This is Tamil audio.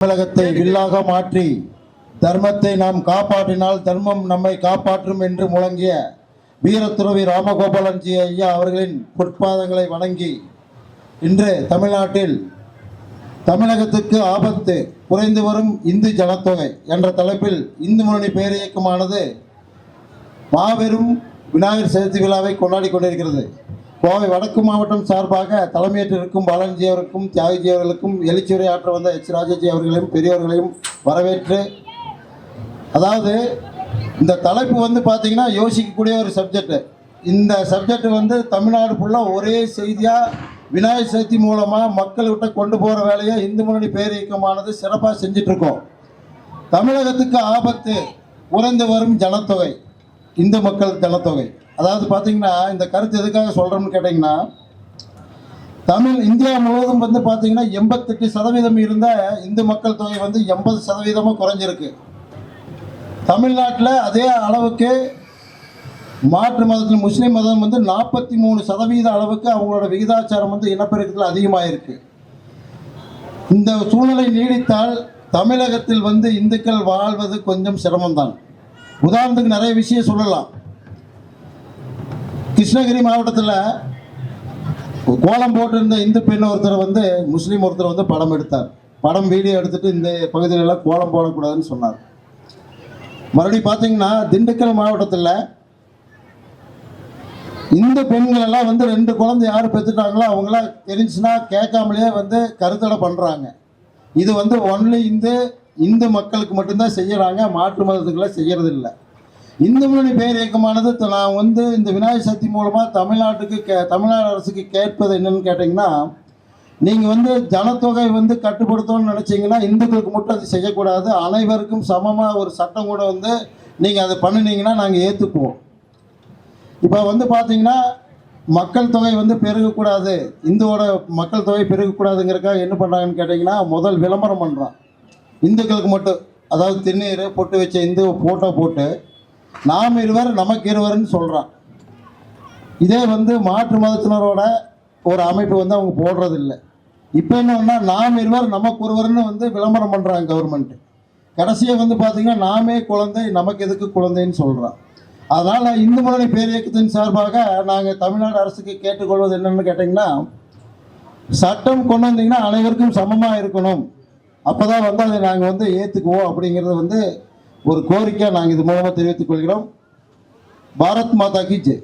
தமிழகத்தை வில்லாக மாற்றி தர்மத்தை நாம் காப்பாற்றினால் தர்மம் நம்மை காப்பாற்றும் என்று முழங்கிய வீரத்துறவி ராமகோபாலன்ஜி ஐயா அவர்களின் பொற்பாதங்களை வணங்கி இன்று தமிழ்நாட்டில் தமிழகத்துக்கு ஆபத்து குறைந்து வரும் இந்து ஜனத்தொகை என்ற தலைப்பில் இந்து முன்னணி பேரியக்கமானது மாபெரும் விநாயகர் சதுர்த்தி விழாவை கொண்டாடி கொண்டிருக்கிறது. கோவை வடக்கு மாவட்டம் சார்பாக தலைமையேற்று இருக்கும் அவருக்கும் தியாகஜி அவர்களுக்கும் எழுச்சியுரை ஆற்ற வந்த எச். ராஜாஜி அவர்களையும் பெரியவர்களையும் வரவேற்று அதாவது இந்த தலைப்பு வந்து பார்த்தீங்கன்னா யோசிக்கக்கூடிய ஒரு சப்ஜெக்டு இந்த சப்ஜெக்ட் வந்து தமிழ்நாடு ஃபுல்லாக ஒரே செய்தியாக விநாயகர் சதுர்த்தி மூலமாக மக்கள்கிட்ட கொண்டு போகிற வேலையை இந்து முன்னணி பேரியக்கமானது சிறப்பாக செஞ்சிட்ருக்கோம் தமிழகத்துக்கு ஆபத்து குறைந்து வரும் ஜனத்தொகை இந்து மக்கள் ஜனத்தொகை. அதாவது பார்த்தீங்கன்னா இந்த கருத்து எதுக்காக சொல்கிறோம்னு கேட்டிங்கன்னா தமிழ் இந்தியா முழுவதும் வந்து பார்த்தீங்கன்னா எண்பத்தெட்டு சதவீதம் இருந்த இந்து மக்கள் தொகை வந்து எண்பது சதவீதமாக குறைஞ்சிருக்கு. தமிழ்நாட்டில் அதே அளவுக்கு மாற்று மதத்தில் முஸ்லீம் மதம் வந்து நாற்பத்தி மூணு சதவீத அளவுக்கு அவங்களோட விகிதாச்சாரம் வந்து இனப்பெருக்கத்தில் அதிகமாகிருக்கு இந்த சூழ்நிலை நீடித்தால் தமிழகத்தில் வந்து இந்துக்கள் வாழ்வது கொஞ்சம் சிரமம்தான். உதாரணத்துக்கு நிறைய விஷயம் சொல்லலாம். கிருஷ்ணகிரி மாவட்டத்தில் கோலம் போட்டிருந்த இந்து பெண் ஒருத்தர் வந்து முஸ்லீம் ஒருத்தர் வந்து படம் எடுத்தார். படம் வீடியோ எடுத்துட்டு இந்த பகுதியிலலாம் கோலம் போடக்கூடாதுன்னு சொன்னார். மறுபடியும் பார்த்தீங்கன்னா திண்டுக்கல் மாவட்டத்தில் இந்த பெண்கள் எல்லாம் வந்து ரெண்டு குழந்தை யார் பெற்றுட்டாங்களோ அவங்களாம் தெரிஞ்சுன்னா கேட்காமலேயே வந்து கருத்தடை பண்ணுறாங்க இது வந்து ஒன்லி இந்து இந்து மக்களுக்கு மட்டும்தான் செய்கிறாங்க மாற்று மதத்துக்கெல்லாம் செய்யறது இல்லை இந்து முன்னணி பேர் இயக்கமானது நான் வந்து இந்த விநாயகர் சக்தி மூலமாக தமிழ்நாட்டுக்கு கே தமிழ்நாடு அரசுக்கு கேட்பது என்னன்னு கேட்டிங்கன்னா நீங்கள் வந்து ஜனத்தொகை வந்து கட்டுப்படுத்தணும்னு நினச்சிங்கன்னா இந்துக்களுக்கு மட்டும் அது செய்யக்கூடாது. அனைவருக்கும் சமமாக ஒரு சட்டம் கூட வந்து நீங்கள் அதை பண்ணினீங்கன்னா நாங்கள் ஏற்றுக்குவோம் இப்போ வந்து பார்த்தீங்கன்னா மக்கள் தொகை வந்து பெருகக்கூடாது. இந்துவோட மக்கள் தொகை பெருகக்கூடாதுங்கிறக்காக என்ன பண்ணுறாங்கன்னு கேட்டிங்கன்னா முதல் விளம்பரம் பண்ணுறான் இந்துக்களுக்கு மட்டும் அதாவது திருநீர் பொட்டு வச்ச இந்து ஃபோட்டோ போட்டு நாம் இருவர் நமக்கு இருவர்னு சொல்கிறான் இதே வந்து மாற்று மதத்தினரோட ஒரு அமைப்பு வந்து அவங்க போடுறதில்லை. இப்போ என்னன்னா நாம் இருவர் நமக்கு ஒருவர்னு வந்து விளம்பரம் பண்ணுறாங்க கவர்மெண்ட் கடைசியாக வந்து பார்த்திங்கன்னா நாமே குழந்தை நமக்கு எதுக்கு குழந்தைன்னு சொல்கிறான் அதனால் இந்து முன்னணி பேரியக்கத்தின் சார்பாக நாங்கள் தமிழ்நாடு அரசுக்கு கேட்டுக்கொள்வது என்னென்னு கேட்டிங்கன்னா சட்டம் கொண்டு வந்தீங்கன்னா அனைவருக்கும் சமமாக இருக்கணும். அப்போ தான் வந்து அதை நாங்கள் வந்து ஏற்றுக்குவோம் அப்படிங்கிறத வந்து ஒரு கோரிக்கை நாங்கள் இது மூலமாக தெரிவித்துக் கொள்கிறோம். பாரத் மாதா கி ஜெய்.